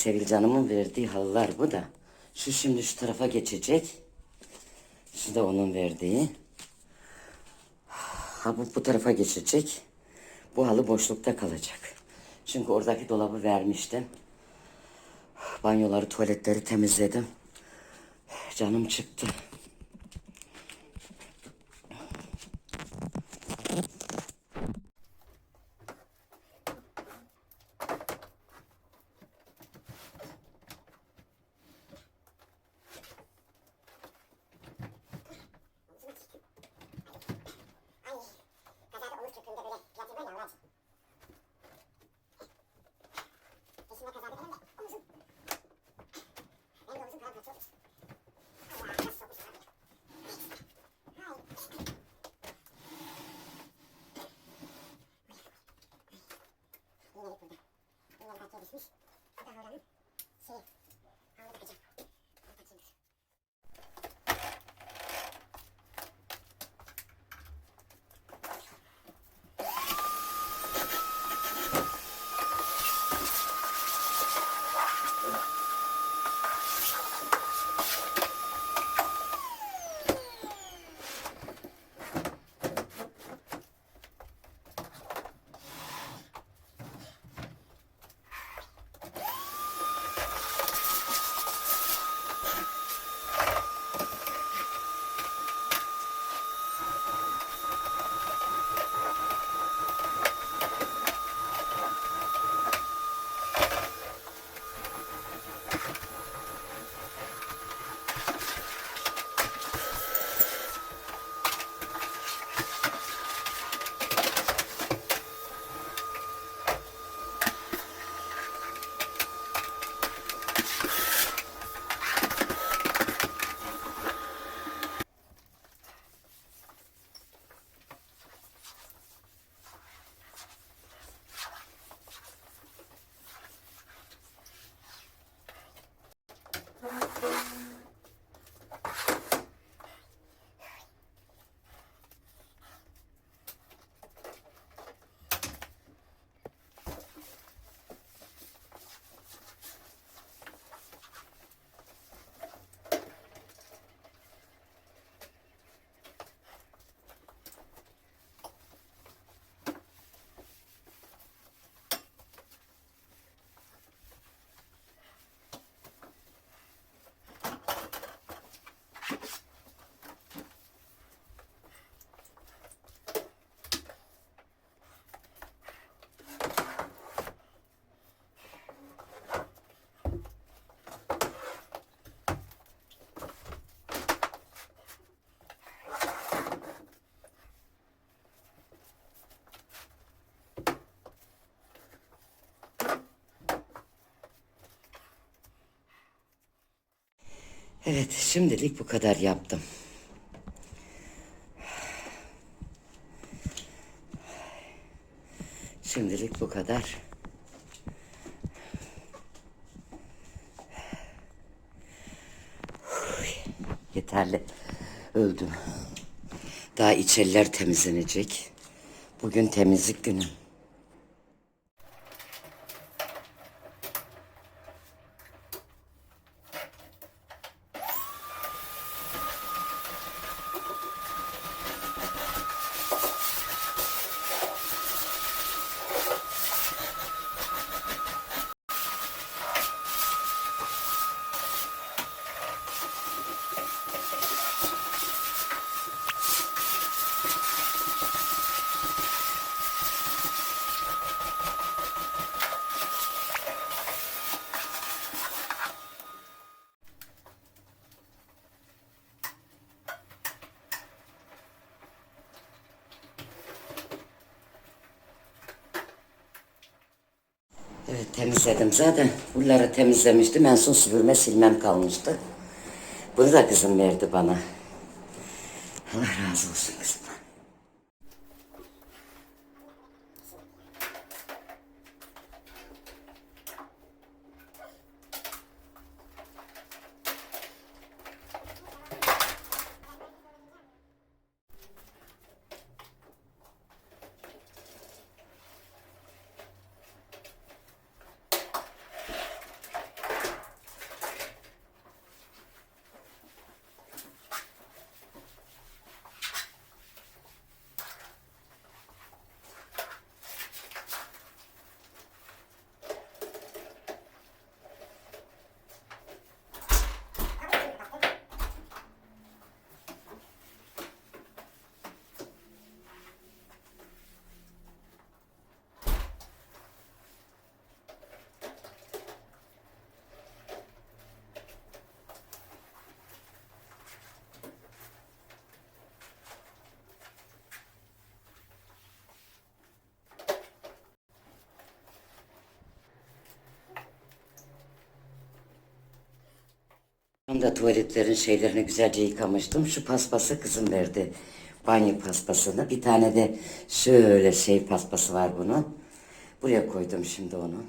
Sevilcan'ımın verdiği halılar bu da. Şu şimdi şu tarafa geçecek. Şu da onun verdiği. Ha bu bu tarafa geçecek. Bu halı boşlukta kalacak. Çünkü oradaki dolabı vermiştim. Banyoları, tuvaletleri temizledim. Canım çıktı. Evet, şimdilik bu kadar yaptım. Şimdilik bu kadar. Yeterli. Öldüm. Daha içeriler temizlenecek. Bugün temizlik günü. Evet temizledim zaten. Buraları temizlemiştim. En son süpürme silmem kalmıştı. Bunu da kızım verdi bana. Allah razı olsun kızım. De tuvaletlerin şeylerini güzelce yıkamıştım. Şu paspası kızım verdi. Banyo paspasını. Bir tane de şöyle şey paspası var bunun. Buraya koydum şimdi onu.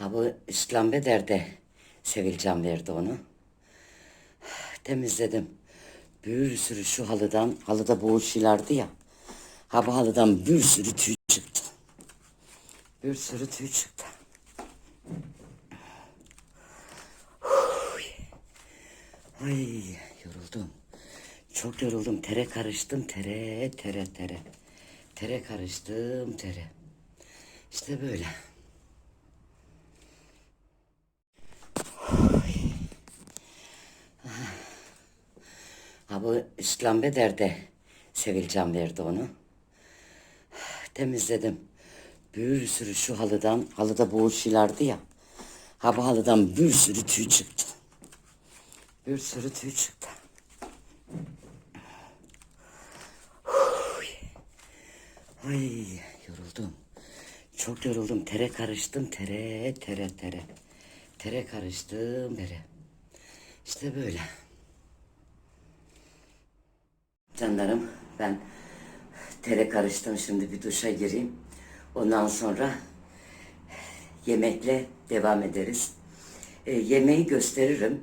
Ha bu İslambeder'de Sevilcan verdi onu. Temizledim. Bir sürü şu halıdan, halıda boğuşilardı ya. Ha bu halıdan bir sürü tüy çıktı. Bir sürü tüy çıktı. Ay yoruldum. Çok yoruldum. Tere karıştım. Tere, tere, tere. Tere karıştım, tere. İşte böyle. Bu İslambeder'de Sevilcan verdi onu. Temizledim. Bir sürü şu halıdan, halıda boğuşilardı ya. Ha bu halıdan bir sürü tüy çıktı. Bir sürü tüy çıktı. Ay yoruldum. Çok yoruldum. Tere karıştım. Tere, tere, tere. Tere karıştım. Tere. İşte böyle. Canlarım ben tere karıştım şimdi bir duşa gireyim. Ondan sonra yemekle devam ederiz. E, yemeği gösteririm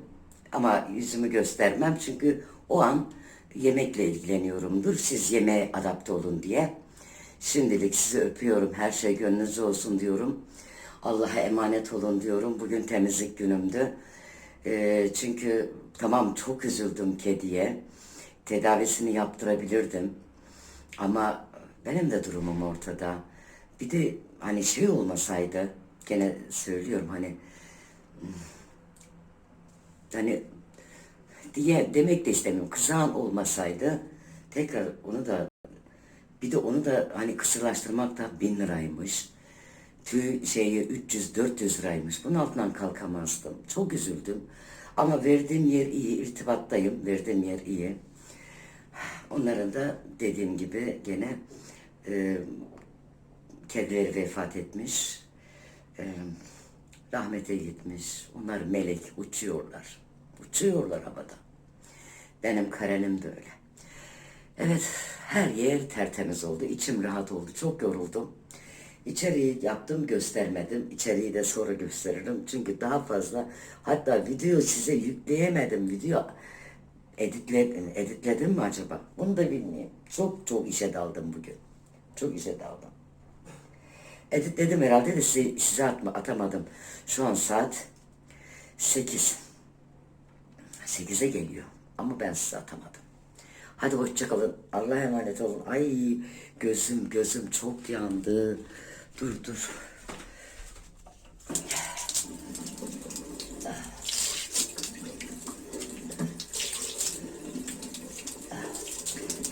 ama yüzümü göstermem çünkü o an yemekle ilgileniyorumdur. Siz yemeğe adapte olun diye. Şimdilik sizi öpüyorum. Her şey gönlünüzce olsun diyorum. Allah'a emanet olun diyorum. Bugün temizlik günümdü. E, çünkü tamam çok üzüldüm kediye tedavisini yaptırabilirdim. Ama benim de durumum ortada. Bir de hani şey olmasaydı gene söylüyorum hani hani diye demek de istemiyorum. Kızağın olmasaydı tekrar onu da bir de onu da hani kısırlaştırmak da bin liraymış. Tüy şeyi 300-400 liraymış. Bunun altından kalkamazdım. Çok üzüldüm. Ama verdiğim yer iyi, irtibattayım. Verdiğim yer iyi. Onların da dediğim gibi gene e, kedileri vefat etmiş. E, rahmete gitmiş. Onlar melek, uçuyorlar. Uçuyorlar havada. Benim karenim de öyle. Evet, her yer tertemiz oldu. İçim rahat oldu. Çok yoruldum. İçeriği yaptım, göstermedim. İçeriği de sonra gösteririm. Çünkü daha fazla, hatta video size yükleyemedim. Video editle, editledim mi acaba? Bunu da bilmiyorum. Çok çok işe daldım bugün. Çok işe daldım. Editledim herhalde de size, size atma, atamadım. Şu an saat 8. 8'e geliyor. Ama ben size atamadım. Hadi hoşçakalın. Allah'a emanet olun. Ay gözüm gözüm çok yandı. Dur dur.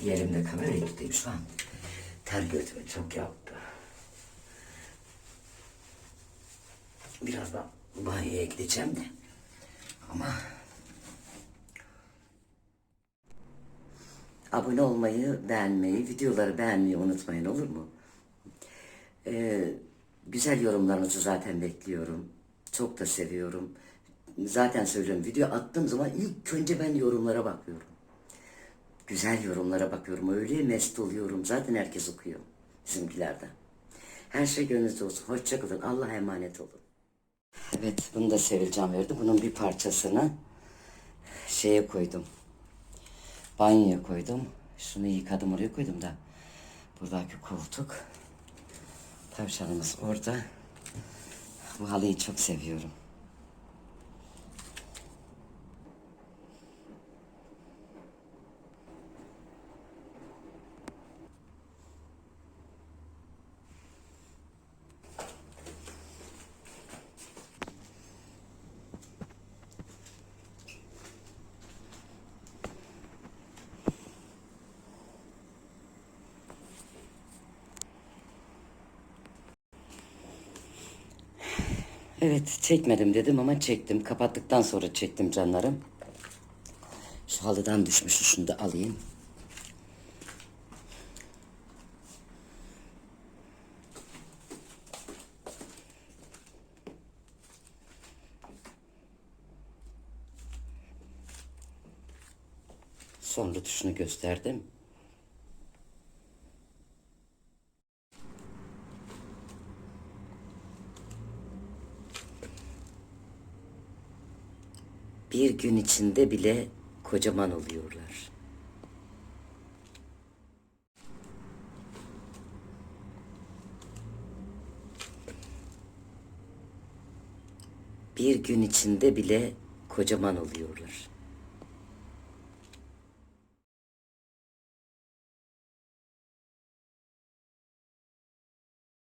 Bir elimde kamerayı tutayım şu an. Ter gözümü çok yaptı. Birazdan banyoya gideceğim de. Ama abone olmayı, beğenmeyi, videoları beğenmeyi unutmayın olur mu? Ee, güzel yorumlarınızı zaten bekliyorum. Çok da seviyorum. Zaten söylüyorum video attığım zaman ilk önce ben yorumlara bakıyorum. Güzel yorumlara bakıyorum. Öyle mest oluyorum. Zaten herkes okuyor. Bizimkilerden. Her şey gönlünüzde olsun. Hoşçakalın. Allah'a emanet olun. Evet bunu da Sevilcan verdi. Bunun bir parçasını şeye koydum. Banyoya koydum. Şunu yıkadım oraya koydum da. Buradaki koltuk. Tavşanımız orada. Bu halıyı çok seviyorum. Evet çekmedim dedim ama çektim. Kapattıktan sonra çektim canlarım. Şu halıdan düşmüş şunu da alayım. Sonra tuşunu gösterdim. Bir gün içinde bile kocaman oluyorlar. Bir gün içinde bile kocaman oluyorlar.